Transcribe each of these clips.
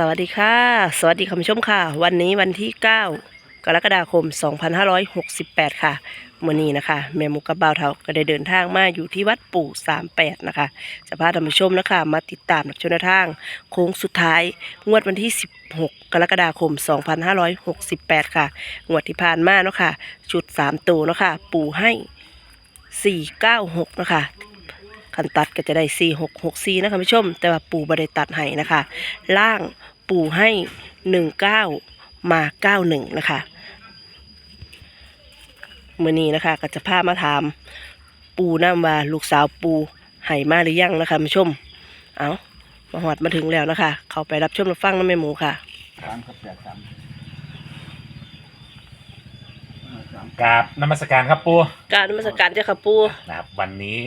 สวัสดีค่ะ สวัสดีคุณผู้ชมค่ะ วันนี้วันที่ 9 กรกฎาคม 2568 ค่ะมื่อนี้นะคะแม่มุกกับบ่าวเทาก็ได้เดินทางมาอยู่ที่วัดปู่ 38 นะคะจะพาท่านผู้ชมนะคะมาติดตามชนทางโค้งสุดท้าย งวดวันที่ 16 กรกฎาคม 2568 ค่ะ งวดที่ผ่านมาเนาะค่ะชุด 3 ตัวเนาะค่ะปู่ให้ 496 นะคะ คันตัดก็จะได้4 6 6 4นะคะผู้ชม แต่ว่าปู่บ่ได้ตัดให้นะคะ ล่างปู่ให้19มา91นะคะมื่อนี้นะคะ ก็จะพามาถาม ปูน้ำว่าลูกสาวปูให้มาหรือยังนะคะผู้ชม เอามาหอดมาถึงแล้วนะคะ เขาไปรับชมรับฟังน้ำแม่หมูค่ะสามครับแปดสามสามกราบนมัสการครับปูการนมัสการเจ้าค่ะปูนะครับวันนี้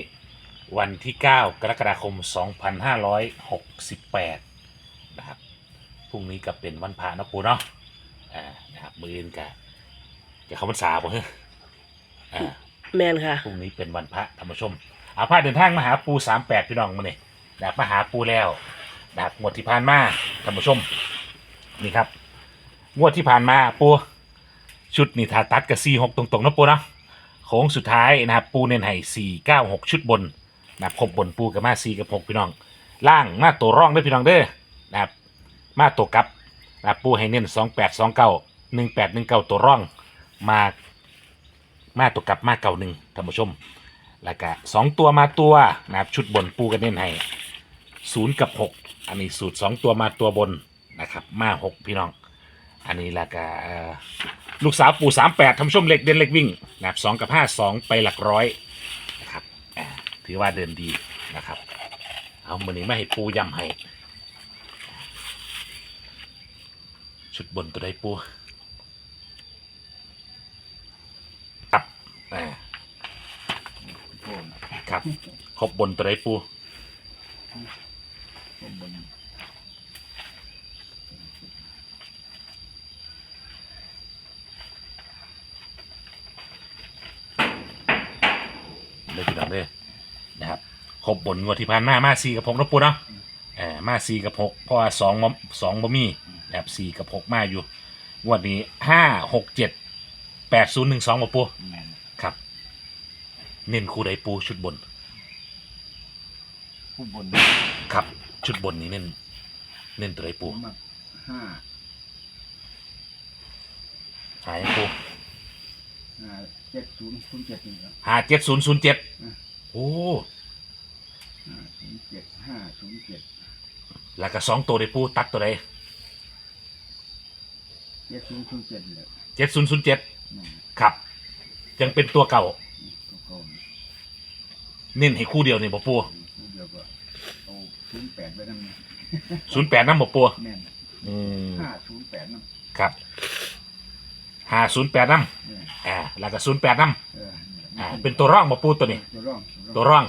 วันที่ 9 กรกฎาคม 2568 นะครับ พรุ่งนี้ก็เป็นวันพระเนาะปูเนาะ อ่า นะครับ มืออื่นกะจะเข้าพรรษาบ่เฮ้ยอ่า แมนค่ะ พรุ่งนี้เป็นวันพระธรรมชมเอาพาเดินทางมาหาปู38พี่น้องมาเนี่ยนะครับมาหาปูแล้วนะครับงวดที่ผ่านมาธรรมชม นี่ครับ งวดที่ผ่านมาปูชุดนี่ทาตัดกับ4 6ตรงๆนะปูเนาะโค้งสุดท้ายนะครับ ปูเน้นให้สี่เก้าหกชุดบน นะครับครบบนปูกับมาสี่กับหกพี่น้อง ล่างมาตัวร่องด้วยพี่น้องเด้อนะครับมาตัวกับนะครับปูให้เน้นสองแปดสองเก้าหนึ่งแปดหนึ่งเก้าตัวร่องมามาตัวกับมาเก้าหนึ่งท่านผู้ชม แล้วก็สองตัวมาตัวนะครับชุดบนปูกันเน้นให้ศูนย์กับหกอันนี้สูตรสองตัวมาตัวบนนะครับ มาหกพี่น้อง อันนี้แล้วก็ลูกสาวปู่สามแปดทำช่วมเหล็กเด่นเหล็กวิ่งนะครับสองกับห้าสองไปหลักร้อย ถือว่าเดินดีนะครับ เอามือนี้ไมาให้ปูยำให้ ชุดบนตัวใดปูครับอ่าครับครบบนตัวใดปูนเลยพี่น้องเลยนะ ครับครบบนงวดที่ผ่านมามาสี่กับหกนะปูเนาะอ่ามาสี่กับหกเพราะว่าสองบ่สองบ่มีนะครับสี่กับหกมาอยู่งวดนี้ห้าหกเจ็ดแปดศูนย์หนึ่งสองมาปูแมนครับ เน้นคู่ใดปูชุดบน ผู้บนครับ ชุดบนนี้เน้นเน้นตัวใดผปูมมาห้าหายปูห้าเจ็ดศูนย์ศูนย์เจ็ดนี่ครับ หาเจ็ดศูนย์ศูนย์เจ็ดอืมโอ้ห้า ศูนย์เจ็ดห้าศูนย์เจ็ดแล้วก็สองตัวใดปูตัดตัวใดเจ็ดศูนย์ศูนย์เจ็ดเลยเจ็ดศูนย์ศูนย์เจ็ดแม่นครับ ยังเป็นตัวเก่าตัวโกนเน้นให้คู่เดียวนี่บ่ปูเดียวก็เอาศูนย์แปดไปนั่นศูนย์แปดน้ำบ่ปูแม่นอืมห้าศูนย์แปดนั่นครับหาศูนย์แปดน้เออำอ่าแล้วก็ศูนย์แปดน้เออำอ่าเป็นตัวร่องบ่ปูตัวนี้ ตัวร่องตัวร่อง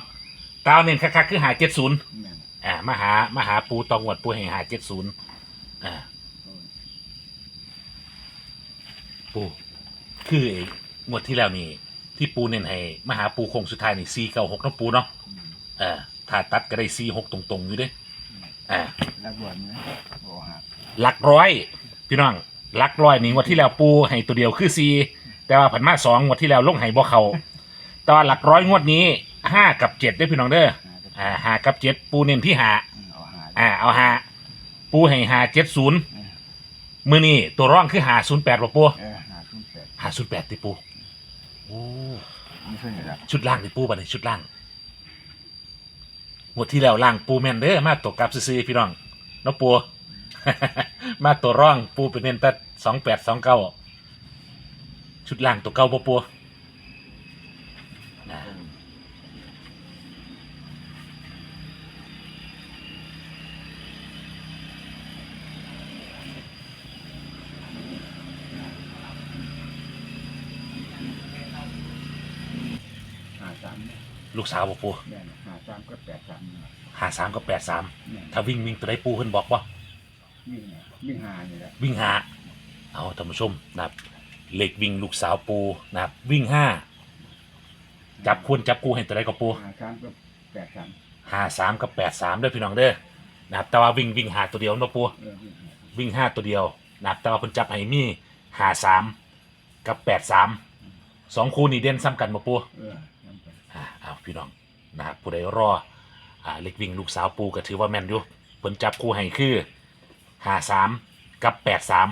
ตาวเน้นคักๆคือหาเจ็ดศูนย์แม่นอ่ามาหามาหาปูตองวดปูให้หาเจ็ดศูนย์อ่าโอ้ยปูคือไอ้งวดที่แล้วนี่ ที่ปูเน้นให้มาหาปูโคงสุดท้ายนี่ซีเก้าหกนาะปูเนาะอืมเอ่าถ้าตัดก็ได้ซีหกตรงๆอยู่เด้อ่าแล้วด่วนนะโอ้หักหลักร้อย พี่น้องหลักร้อยนี่งวดที่แล้วปูให้ตัวเดียวคือซีแต่ว่าผันมาสองงวดที่แล้วลงให้บ่เขาแต่ว่าหลักร้อยงวดนี้ ห้ากับเจ็ดได้อพี่น้องเด้อหาก็อ่าห้ากับเจ็ดปูเน้นที่หาเอาหาอ่าเอาหาปูให้หาเจ็ดศูนย์เออมือนี่ตัวร่องคือหาศูนย์แปดป่ะปูเออหาศูนย์แปดหาศูนย์แปดติปูโอ้ไม่ใช่เหรอชุดล่างติปูบัดนี้ชุดล่างหมดที่แล้วล่างปูแมนเด้อมาตกกลับซื้อๆพี่น้องเนาะปู มาตัวร่องปูเป็นเน้นแต่สองแปดสองเก้าชุดล่างตัวเก้าปะปูนะ หาสามเนี่ย ลูกสาวปะปูแม่นหาสามก็แปดสามเนี่ยหาสามกับแปดสามแม่นถ้าวิ่งวิ่งตัวได้ปูเพิ่นบอกว่าวิ่งเนี่ยวิ่งหานี่แหละวิ่งหาเอาท่านผู้ชมนะครับเหล็กวิ่งลูกสาวปูนะครับวิ่งห้าจับควรจับกูให้ตัวได้กับปูหาสามก็แปดสามห้าสามกับแปดสามด้วยพี่น้องเด้อนะครับแต่ว่าวิ่งวิ่งหาตัวเดียวเนาะปู เออวิ่งหาวิ่งห้าตัวเดียวนะครับแต่ว่าเพิ่นจับให้มีหาสามกับแปดสามสองคู่นี่เด่นซ้ำกันมาปูเออจำเป็น อ่าเอาพี่น้องนะครับผู้ใดรออ่าเล็กวิ่งลูกสาวปูก็ถือว่าแม่นอยู่เพิ่นจับคู่ให้คือหาสามกับแปดสาม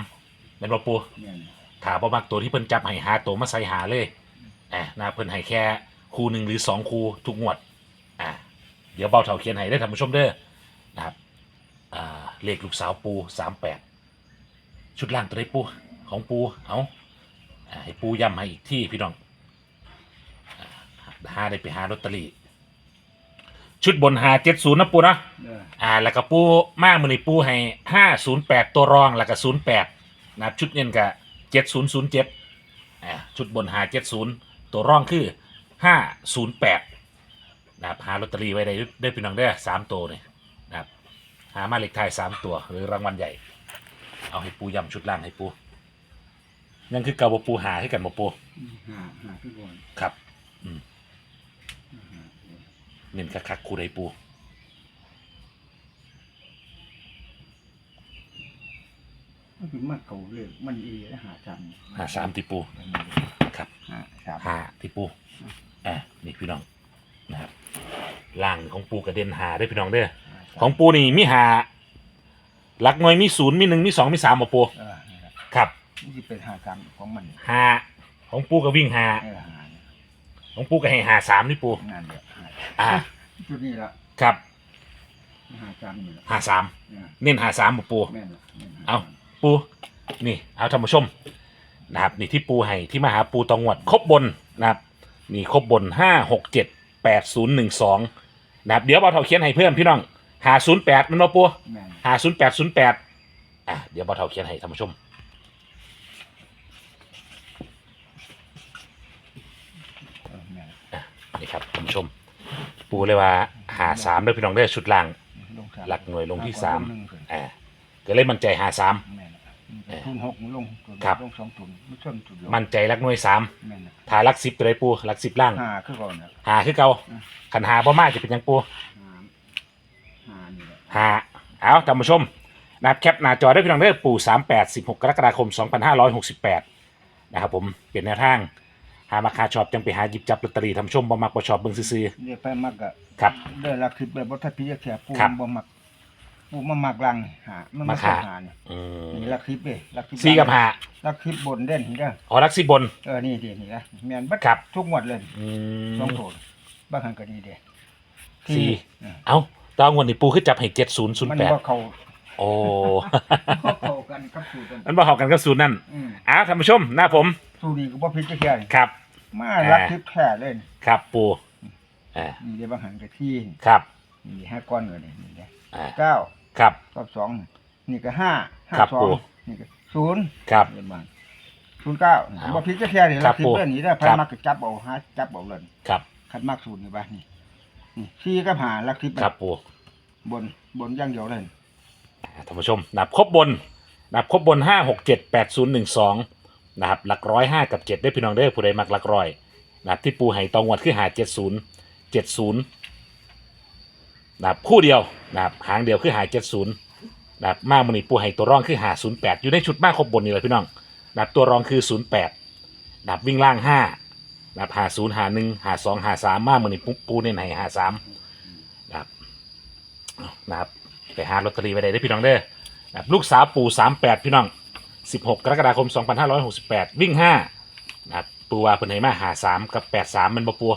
แม่นบ่ปูเนี่ยถาบ่มักตัวที่เพิ่นจับให้หาตัวมาใส่หาเลยอ่านะครับเพิ่นให้แค่คู่หนึ่งหรือสองคู่ทุกงวดอ่าเดี๋ยวเบาเท่าเขียนให้ได้อท่านผู้ชมเด้อนะครับอ่าเลขลูกสาวปูสามแปดชุดล่างตัวได้ปูของปูเอาอ่าให้ปูย้ำให้อีกที่พี่น้องอ่า หาได้ไปหาลอตเตอรี่ ชุดบนหาเจ็ดศูนย์นะปูนะ เอออ่า แล้วก็ปูมากมือนี่ปูให้ห้าศูนย์แปดตัวรอง แล้วก็ศูนย์แปดนะครับชุดเงินกับเจ็ดศูนย์ศูนย์เจ็ดอ่าชุดบนหาเจ็ดศูนย์ตัวรองคือห้าศูนย์แปดนะครับหาลอตเตอรี่ไว้ได้ได้พี่น้องได้อสามตัวเนี่ยนะครับหามาเลขท้ายสามตัว หรือรางวัลใหญ่ เอาให้ปูย้ำชุดล่างให้ปูยังคือเกาบปูหาให้กันบ่ปูหาหาทุกคนครับหา เน้นคักๆคู่ใดปูมันคือมันเก่าเลยมันอีหาจำหาสามที่ปูครับหาสามหาที่ปูอะนี่พี่น้องนะครับล่างของปูกระเด็นหาได้อพี่น้องเด้อหาสามของปูนี่มีหาหลักหน่วยมีศูนย์มีหนึ่งมีสองมีสามมาปูเออนี่แหละครับนี่จะเป็นหาจำของมันหาของปูก็วิ่งหาเออหาเนี่ยของปูก็ให้หาสามนี่ปูนั่นแหละหา อ่า จุดนี้ละครับหาจำนี่ละหาสามเนี่ยเน้นหาสามมาปู แม่นละแม่นหเอาปูนี่ เอาท่านผู้ชมนะครับนี่ที่ปูให้ที่มาหาปูตองวดครบบนนะครับนี่ครบบนห้าหกเจ็ดแปดศูนย์หนึ่งสองนะครับเดี๋ยวเราเท่าเขียนให้เพิ่มพี่น้องหาศูนย์แปดมันมาปูแม่นหาศูนย์แปดศูนย์แปดอะเดี๋ยวเบาเท่าเขียนให้ท่านผู้ชมเออแม่นนี่ครับท่านผู้ชม ปูเลยว่าหาสามด้วยพี่น้องได้อชุดล่าง ลงสามหลักหน่วยลงที่สามลงขึ้นอ่าก็เลยมั่นใจหาสาม แม่นละเออทุนหกลงทุนครับ ลงสองทุนไม่ชนทุนเดียวมั่นใจหลักหน่วยสามแม่นละถ้าหลักสิบตัวใดปูหลักสิบล่างหาคือก่อนนะหาคือเก่าอืมขันหาบ่มากจะเป็นหยังปูหาหานี่แหละหาเอาท่านผู้ชมนะครับแคปหน้าจอได้พี่น้องเด้อปู่สามแปดสิบหกกรกฎาคมสองพันห้าร้อยหกสิบแปดนะครับผมเปลี่ยนแนวทาง หามาคาชอบจังไปหาหยิบจับลอตเตอรี่ท่านผู้ชมบ่มักบ่ชอบเบิ่งซื่อเรียกไปมักกะๆครับ ได้รักคลิปแบบบ่ทัดพี่แค่ปูครับบ่มักปูมามักลังหามันมัมากหา หาเนี่ยอืมนี่รักคลิปเด้รักคลิปสี่กับหารักคลิปบนเด่นนี่เด้ออ๋อรักสิบบน เออนี่ดินี่นะแม่นเบัดครับ ทุกงวดเลยอืสองม โถนบางครั้งก็นี่เด้สี่ เออเอาตอนวันนี้ปูขึ้นจับให้เจ็ดศูนย์ศูนมัย์นแปดบ่เข้าโอ้ บ่เข้ากันกับสูตรกันมันบ่เข้ากันกับศูนย์นั่นอืมอ้าวท่านผู้ชมหน้าผม สูตรนี้ก็บ่ผิดจักอย่างครับ มารักคลิปแท้เลยครับปูอ่านี่เด้บางครั้งก็ที่ครับนี่ห้าก้อนเลยนี่นี่เด้อ่าเก้าครับกับสองนี่ก็ห้าห้าครับสองปู่นี่ก็ศูนย์ครับ เรียนบ้านศูนย์เก้าเอาบ่ผิดจักแค่นี่ครัรับบคลิปปู่เรื่องนี้ได้อไผครับมักก็จับเอาหาจับเอาเลยครับคัดมากศูนย์นี่บ้านนี่นี่สี่กับหารักคลิปครับปูบนบนอย่างเดียวเลยท่านผู้ชมนับครบบนนับครบบนห้าหกเจ็ดแปดศูนย์หนึ่งสอง นะครับหลักร้อยห้ากับเจ็ดได้พี่น้องได้อผู้ใดมักหลักร้อยนะครับที่ปูไห่ตองวัดคือหาเจ็ดศูนย์เจ็ดศูนย์นะครับคู่เดียวนะครับหางเดียวคือหาเจ็ดศูนย์นะครับมากมันนี่ปูไห่ตัวรองคือหาศูนย์แปดอยู่ในชุดมากครบบนนี่แหละพี่น้องนะครับตัวรองคือศูนย์แปดนะครับวิ่งล่างห้านะครับหาศูนย์หาหนึ่งหาสองหาสามมากมันนี่ปูปูเน้นให้หาสามนะครับนะครับไปหาลอตเตอรี่ไว้ได้เด้พี่น้องเด้อนะครับลูกสาวปูสามแปดพี่น้อง สิบหกกรกฎาคมสองพันห้าร้อยหกสิบแปดวิ่งห้านะครับ ปูว่าเพิ่นให้มาหาสามกับแปดสามมันบ่ปัว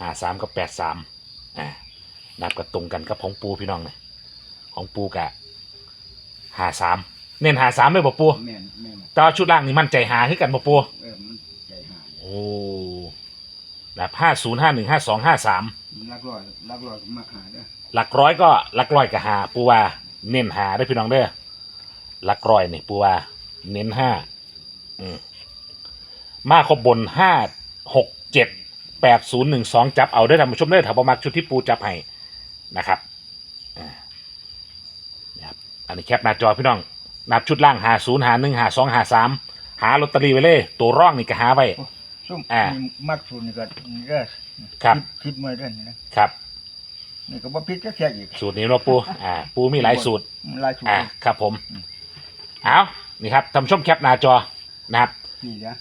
หาสามกับแปดสามอ่านับกับตรงกันกับของปูพี่น้องเลยของปูกะหาสามเน้นหาสามไม่บ่ปัวแม่นแม่นแต่ว่าชุดล่างนี่มั่นใจหาคือกันบ่ปัวเออมันใจหายโอ้แบบห้าศูนย์ห้าหนึ่งห้าสองห้าสามรักร้อยรักร้อยก็มาหาเด้อหลักร้อยก็หลักร้อยกับหาปูว่าเน้นหาได้อพี่น้องเด้อหลักร้อยนี่ปูว่า เน้นห้าอืมมาครบบนห้าหกเจ็ดแปดศูนย์หนึ่งสองจับเอาได้อท่านผู้ชมเด้อถ้าประมักชุดที่ปูจับให้นะครับอ่านะครับอันนี้แคปหน้าจอพี่น้อง นับชุดล่างหาศูนย์หาหนึ่งหาสองหาสามหาลอตเตอรี่ไว้เลย ตัวร่องนี่ก็หาไว้ซุ่มอ่านี่มักศูนย์นี่ก็นี่เด้อครับคลิปมาเด้อนี่นะครับนี่ก็บ่ผิดจักแค่อีกสูตรนี้เนาะปูอ่า ปูมีหลายสูตรมันหลายสูตรอ่าครับผม เอา นี่ครับท่านผู้ชมแคปหน้าจอนะครับ นี่นะ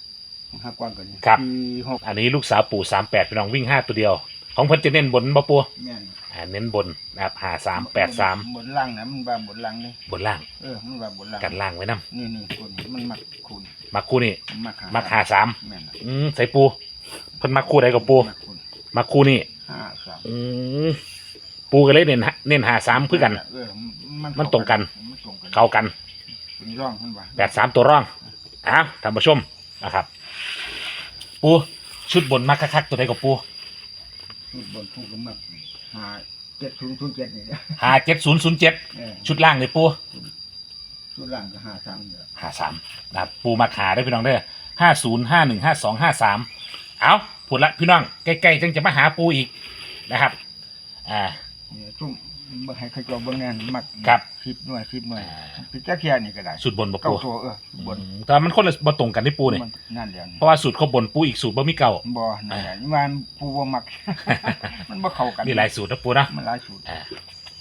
ของห้ากว้างกว่านี้ครับ สี่หกอันนี้ลูกสาวปู่สามแปดพี่น้องวิ่งห้าตัวเดียว ของเพิ่นจะเน้นบนบ่ปูแม่นอ่าเน้นบนนะครับหาสามแปดสามบนล่างนะมันว่าบนล่างนี่บนล่างเออมันว่าบนล่างกันล่างไว้นํนี่นี่คนมันมักคุณมาคู่นี่มันมักหามักหาสามแม่นอืมใส่ปูเพิ่นมาคู่ใดกับปูมักคุณมาคู่นี่ห้าสามอืมปูก็เลยเน้นหาเน้นหาสามเพื่อกัน เออมันตรงกัน มันตรงกัน เข้ากัน เป็นร่องมันว่าแปดสามตัวร่องอ้าวท่านผู้ชมนะครับ ปูชุดบนมักคักๆตัวใดกับปูชุดบนทุกก็มักหาเจ็ดศูนย์ศูนย์เจ็ดนี่นะหาเจ็ดศูนย์ศูนย์เจ็ดเออชุดล่างเลยปูชุดล่างก็ห้าสามเนี่ยหาสามนะครับปูมาขาได้พี่น้องเด้อห้าศูนย์ห้าหนึ่งห้าสองห้าสามเอาพูดละพี่น้องใกล้ๆจังจะมาหาปูอีกนะครับอ่า เนี่ยชุ่ม บ่ให้ใครจองเบิ่งแน่นมักครับ สิบหน่วยสิบหน่วยอ่าพิจารเทียนี่ก็ได้สูตรบนบ่เก้าปูตัวเออชุดบนอืมแต่มันคนละบ่ตรงกันที่ปูเนี่ยมันนั่นแหละเพราะว่าสูตรเขาบนปูอีกสูตรบ่มีเก่า บ่นั่นแหละนี่มันผู้บ่มัก มันบ่เข้ากันมีหลายสูตรนะปูนะมันหลายสูตร อ่า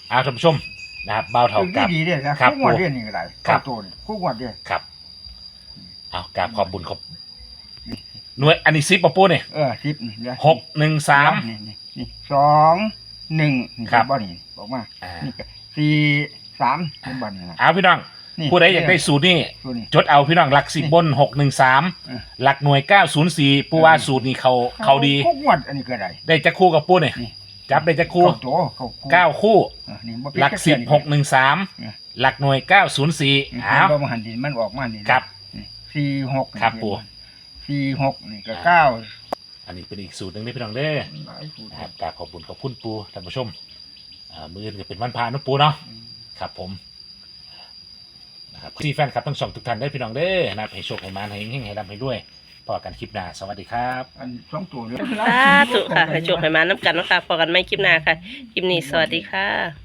เอาท่านผู้ชมนะครับเบาเท่าคือกับ ดีๆเด้นะครับ คู่งวดเด้นี่ก็ได้ครัเก้าบตัวนี่คู่งวดเด้ครับเอากราบขอบบุญขอบหน่วยอันนี้ซิปปะปูเนี่ยเออ10นี่เด้อหกหนึ่งสาม นี่นี่นี่สองหนึ่งนี่ครับ บ่นี่บ อกมาอ่า นี่ก็สี่สามเป็นบ่นี่นะเอาพี่น้องนี่ผู้ใดอยากได้สูตรนี่ตัวนี้ จดเอาพี่น้องหลักสิบบนหกหนึ่งสามเออ หลักหน่วยเก้าศูนย์สี่ปูว่าสูตรนี้เขาเขาดีคู่งวดอันนี้ก็ได้ได้จักคู่กับปูเนี่ยนี่จับได้จักคู่เก้าตัวเข้าคู่เก้าคู่ เออนี่บ่ผิดหลักจัสิบเทื่อหกหนึ่งสามเออหลักหน่วยเก้าศูนย์สี่นี่เอาบ่มาหันดินมันออกมานี่ครับนี่สี่หกนี่ครับปู่ สี่หกนี่ก็เก้าอันนี้เป็นอีกสูตรหนึ่งนี่พี่น้องเด้อหลายสูตร นะครับกราบขอบบุญขอบคุณปูท่านผู้ชม อ่ามืออนก็เป็นวันพานุปูเนาะอืมครับผมนะครับที่แฟนคลับทั้งสองทุกท่านได้พี่น้องเด้อนะครับให้โชคให้มานให้เฮงให้ร่ำให้ด้วยพอกันคลิปหน้าสวัสดีครับ อันสองตัวเดียวสาธุค่ะให้โชคให้มาน้ำกันเนาะคะพอกันไม่คลิปหน้าค่ะ คลิปนี้สวัสดีค่ะ